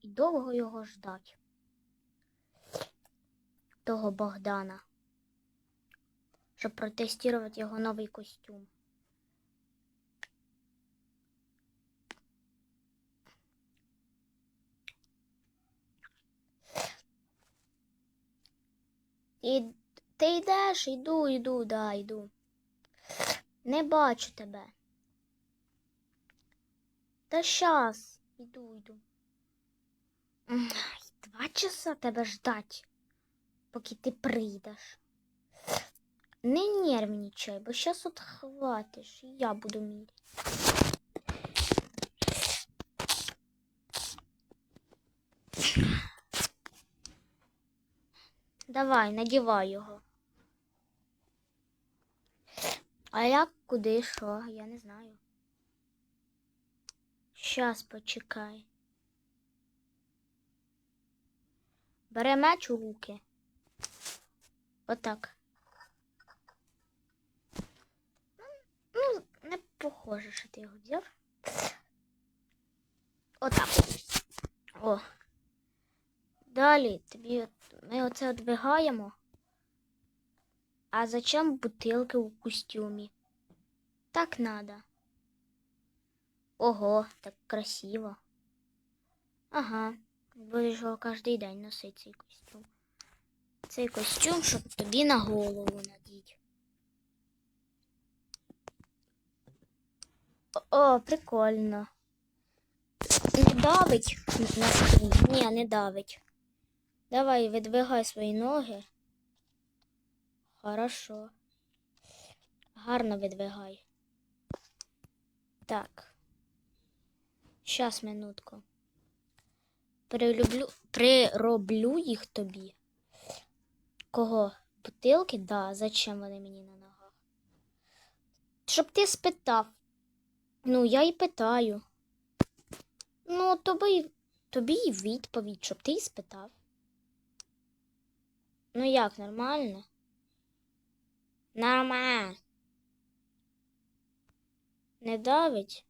і довго його ждать. Того Богдана. Щоб протестувати його новий костюм. І ти йдеш, йду, йду, да, йду. Не бачу тебе. Та щас, йду, йду. Два часа тебе ждать, поки ти прийдеш. Не нервничай, бо щас от хватиш, і я буду міряти. Давай, надівай його. А як куди що? Я не знаю. Щас почекай. Бере меч у руки. Отак. Ну, не похоже, що ти його взяв. Отак. О. Далі тобі ми оце одвигаємо. А зачем бутилки у костюмі? Так надо. Ого, так красиво. Ага, будеш його кожен день носити цей костюм. Цей костюм, щоб тобі на голову надіть. О, о, прикольно. Не давить на спину? Ні, не давить. Давай, видвигай свої ноги. Хорошо. Гарно видвигай. Так. Щас, минутку. Прилюблю, прироблю їх тобі. Кого? Бутилки? Да, зачем вони мені на ногах? Щоб ти спитав. Ну, я і питаю. Ну, тобі, тобі і відповідь, щоб ти і спитав. Ну як, нормально? Нормально. Не давить?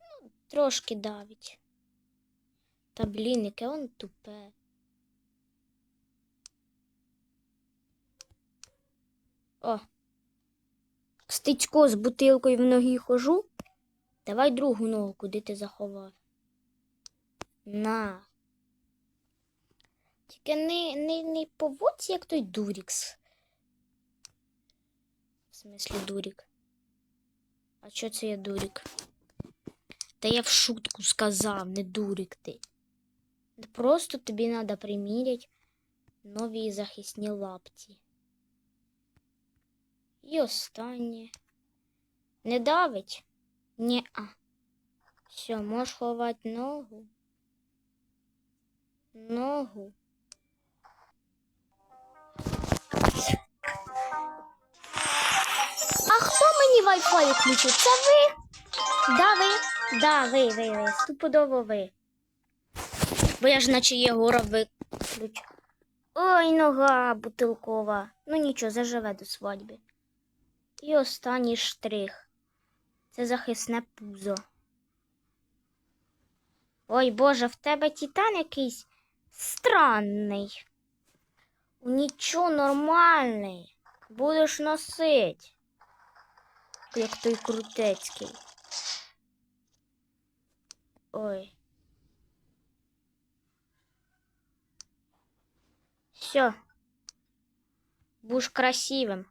Ну, трошки давить. Та блін, яке воно тупе. О. Стицько з бутилкою в ногі хожу. Давай другу ногу, куди ти заховав. На. Тільки не, не, не поводься, як той Дурікс. В смислі Дурік. А що це я Дурік? Та я в шутку сказав, не Дурік ти. Просто тобі треба приміряти нові захисні лапті. І останнє. Не давить? Ні-а. Все, можеш ховати ногу. Ногу. А хто мені Wi-Fi включив? Це ви? Да, ви? Да, ви, ви, ви. Стопудово ви. Бо я ж наче Єгора виключу. Ой, нога бутилкова. Ну нічого, заживе до свадьби. І останній штрих. Це захисне пузо. Ой Боже, в тебе титан якийсь странний. Нічого нормальний. Будеш носить. Як той крутецький. Ой. Все. Будеш красивим.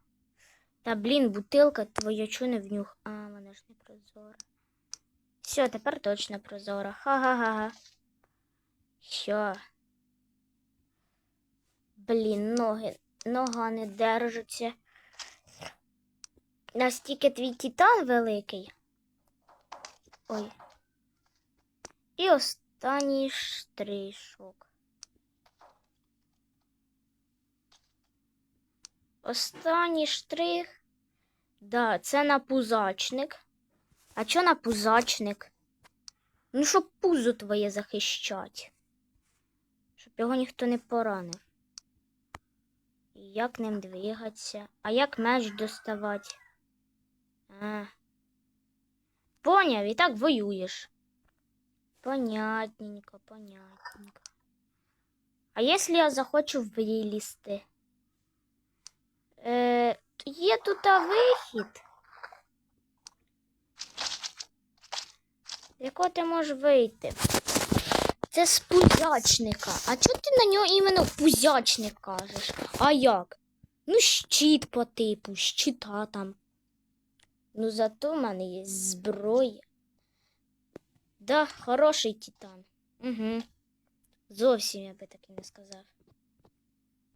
Та блін, бутилка твоя чу не внюх. А, вона ж не прозора. Все, тепер точно прозора. Ха-ха-ха. Що? Блін, ноги, нога не держиться. Настільки твій титан великий. Ой. І останній штришок. Останній штрих. Да, це напузачник. А чо напузачник? Ну, щоб пузо твоє захищать. Щоб його ніхто не поранив. І як ним двигатися? А як меч доставати? А. Поняв, і так воюєш. Понятненько, понятненько. А если я захочу вилізти? Е, є тут вихід. Якого ти можеш вийти? Це з пузячника. А чого ти на нього іменно пузячник кажеш? А як? Ну, щит по типу, щита там. Ну, зато в мене є зброя. Да, хороший титан. Угу. Зовсім я би так і не сказав.